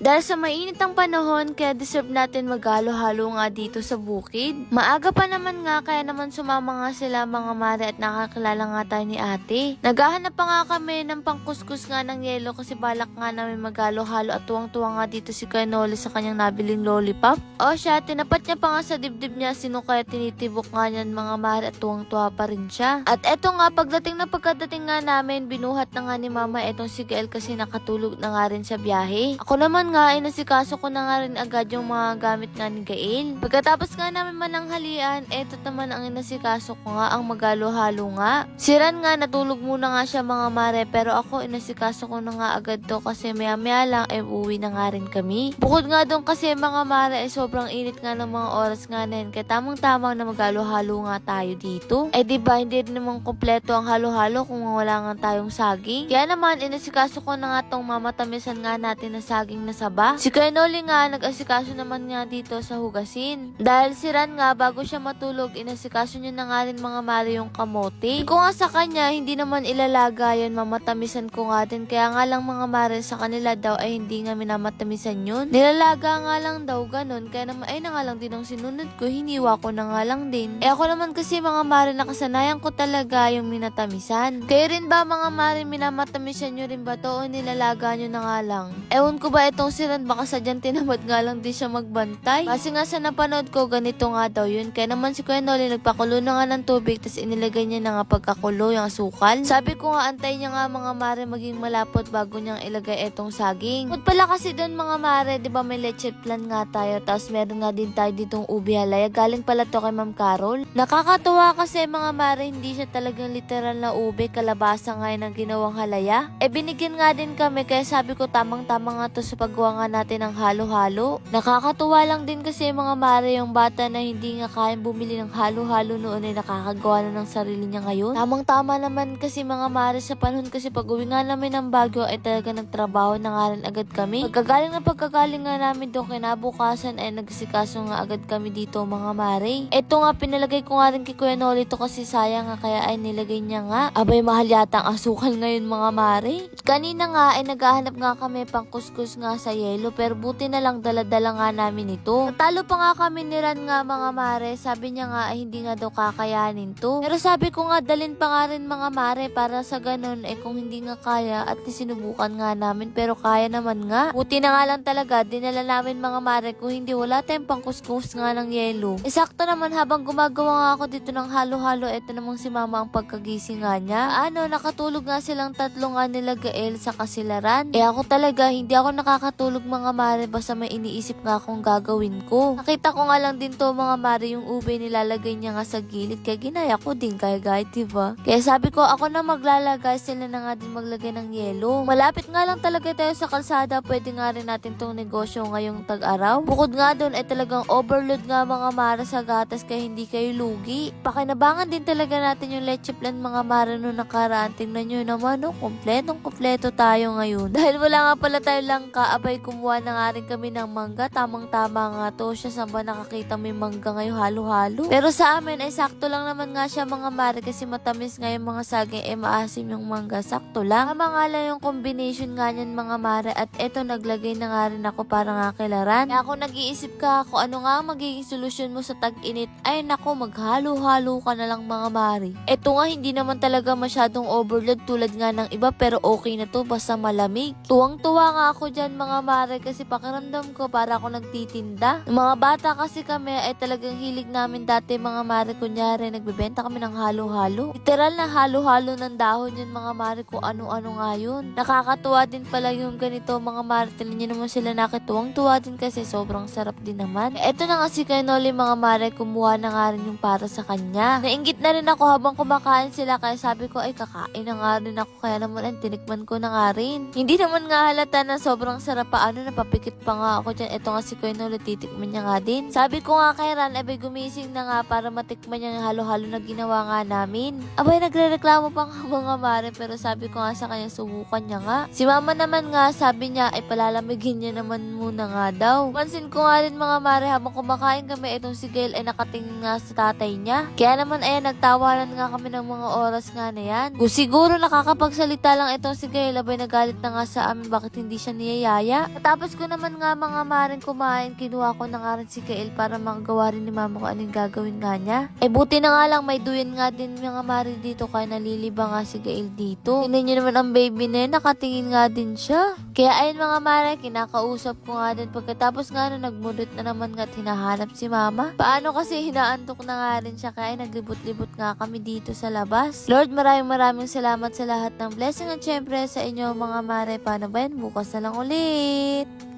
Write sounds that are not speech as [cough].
Dahil sa mainit ang panahon, kaya deserve natin maghalo-halo nga dito sa bukid. Maaga pa naman nga, kaya naman sumama nga sila mga mare at nakakilala nga tayo ni ate. Naghahanap pa nga kami ng pangkuskus nga ng yelo kasi balak nga namin maghalo-halo at tuwang-tuwa nga dito si Canoli sa kanyang nabiling lollipop. O siya, tinapat niya pa nga sa dibdib niya sino kaya tinitibok nga niyan mga mare at tuwang-tuwa pa rin siya. At eto nga, pagdating na pagkadating nga namin, binuhat na nga ni mama etong si Gael kasi nakatulog na nga rin sa biyahe. Ako naman nga, inasikaso ko na nga rin agad yung mga gamit nga ni Gael. Pagkatapos nga namin mananghalian, eto naman ang inasikaso ko nga, ang magalo-halo nga. Siran nga, natulog muna nga siya mga mare, pero ako inasikaso ko na nga agad to kasi maya maya lang, eh uwi na nga rin kami. Bukod nga doon kasi mga mare, eh sobrang init nga ng mga oras nga na yun, kaya tamang-tamang na magalo-halo nga tayo dito. Eh di ba hindi rin naman kompleto ang halo-halo kung wala nga tayong saging. Kaya naman, inasikaso ko na nga tong mamatamisan nga natin na saging na saba. Si Kuya Noli nga, nag-asikaso naman nga dito sa hugasin. Dahil si Ran nga, bago siya matulog, inasikaso niya na nga rin mga mari yung kamote. Ko nga sa kanya, hindi naman ilalaga yun, mamatamisan ko nga din. Kaya nga lang mga mari sa kanila daw ay hindi nga minamatamisan yun. Nilalaga nga lang daw ganun. Kaya naman, ay na nga lang din ang sinunod ko, hiniwa ko na nga lang din. Eh ako naman kasi mga mari, nakasanayan ko talaga yung minatamisan. Kayo rin ba mga mari, minamatamisan nyo rin ba to o nilalaga nyo na nga lang? Ewan ko ba itong si Ran, baka sadyang tinamad nga lang din siya magbantay. Kasi nga sa napanood ko, ganito nga daw yun. Kaya naman si Kuya Noli nagpakulo na nga ng tubig, tapos inilagay niya na nga pagkakulo yung asukal. Sabi ko nga, antay niya nga mga mare maging malapot bago niyang ilagay etong saging. Bukod pala kasi doon mga mare, di ba may leche plan nga tayo, tapos meron nga din tayo ditong ubi halaya. Galing pala to kay Ma'am Carol. Nakakatuwa kasi mga mare, hindi siya talagang literal na ube, kalabasa nga ang ginawang halaya. E binigyan nga din kami, kaya sabi ko tamang-tama nga to sa paggawa nga natin ng halo-halo. Nakakatuwa lang din kasi mga mare yung bata na hindi nga kayang bumili ng halo-halo noon ay nakakagawa na ng sarili niya ngayon. Tamang-tama naman kasi mga mare sa panahon kasi pag uwi nga namin ng Baguio ay talaga nagtrabaho na nga rin agad kami. Pagkagaling na pagkagaling nga namin doon kinabukasan ay nagsikaso nga agad kami dito mga mare. Ito nga pinalagay ko nga rin kay Kuya Noli to kasi sayang nga kaya ay nilagay niya nga. Abay mahal yata ang asukal ngayon mga mare. Kanina nga ay naghahanap nga kami pang kuskus nga sa yelo pero buti na lang dala-dala nga namin ito. Natalo pa nga kami ni Ran nga mga mare. Sabi niya nga ay hindi nga daw kakayanin to. Pero sabi ko nga dalin pa nga rin mga mare para sa ganun eh kung hindi nga kaya at sinubukan nga namin pero kaya naman nga. Buti na nga lang talaga dinala namin mga mare kung hindi wala tayong pangkuskus nga ng yelo. Isakto naman habang gumagawa nga ako dito ng halo-halo eto namang si mama ang pagkagising nga niya. Ano nakatulog nga silang tatlo nga nila Gael sa kasilaran. Eh ako talaga hindi ako nakakatulog mga mare basta may iniisip nga akong gagawin ko. Nakita ko nga lang din to mga mare yung ube nilalagay niya nga sa gilid kaya ginaya ko din kaya guys diba? Kaya sabi ko ako na maglalagay sila na nga din maglagay ng yelo. Malapit nga lang talaga tayo sa kalsada pwede nga rin natin tong negosyo ngayong tag-araw. Bukod nga doon ay talagang overload nga mga mare sa gatas kaya hindi kayo lugi. Pakinabangan din talaga natin yung leche plan mga mare no nakaraan. Tingnan nyo naman no, kompletong kompleto tayo ngayon. [laughs] Dahil wala nga pala tayo langka, abay kumuha na nga rin kami ng mangga. Tamang-tama nga to siya saan ba nakakita may mangga ngayon halo-halo. Pero sa amin ay sakto lang naman nga siya mga mare kasi matamis nga yung mga saging eh maasim yung mangga. Sakto lang. Tama nga lang yung combination nga niyan mga mare at eto naglagay na nga rin ako para nga kilaran. Kaya ako nag-iisip ka kung ano nga ang magiging solusyon mo sa tag-init. Ay nako maghalo-halo ka na lang mga mare. Eto nga hindi naman talaga masyadong overload tulad nga ng iba pero okay na to basta malamig. Tuwang-tuwa nga ako dyan mga mare kasi pakiramdam ko para ako nagtitinda. Yung mga bata kasi kami ay talagang hilig namin dati mga mare kunyari nagbebenta kami ng halo-halo. Literal na halo-halo ng dahon yun mga mare kung ano-ano nga yun. Nakakatuwa din pala yung ganito mga mare. Tignan nyo naman sila nakituwang-tuwa din kasi sobrang sarap din naman. Eto na nga si Kainoli mga mare kumuha na nga rin yung para sa kanya. Nainggit na rin ako habang kumakain sila kaya sabi ko ay kakain na nga rin ako kaya naman ay tinikman ko na nga rin. Hindi naman nga halata na sobrang sarap paano napapikit pa nga ako dyan. Ito nga si Kainoli titikman niya nga din. Sabi ko nga kay Ran, abay gumising na nga para matikman niya yung halo-halo na ginawa nga namin. Abay nagre-reklamo pa nga [laughs] mga mare pero sabi ko nga sa kanya subukan niya nga. Si mama naman nga sabi niya ay palalamigin niya naman muna nga daw. Pansin ko nga rin mga mare habang kumakain kami itong si Gail ay nakatingin nga sa tatay niya. Kaya naman ayan nagtawanan nga kami ng mga oras nga na yan. Kung siguro nakakapagsalita lang itong si Gail abay nagalit na nga sa amin bakit hindi siya niyayaya. Mamaya. Tapos ko naman nga mga maring kumain, kinuha ko na nga rin si Kael para makagawa rin ni mama ko anong gagawin nga niya. Eh buti na nga lang may duyan nga din mga mari dito kaya naliliba nga si Gail dito. Tingnan niyo naman ang baby na yun, nakatingin nga din siya. Kaya ayun mga mare, kinakausap ko nga din pagkatapos nga na nagmudot na naman nga at hinahanap si mama. Paano kasi hinaantok na nga rin siya kaya naglibot-libot nga kami dito sa labas. Lord, maraming maraming salamat sa lahat ng blessing at syempre sa inyo mga mare. Paano ba yan? Bukas na lang ulit. Sulit.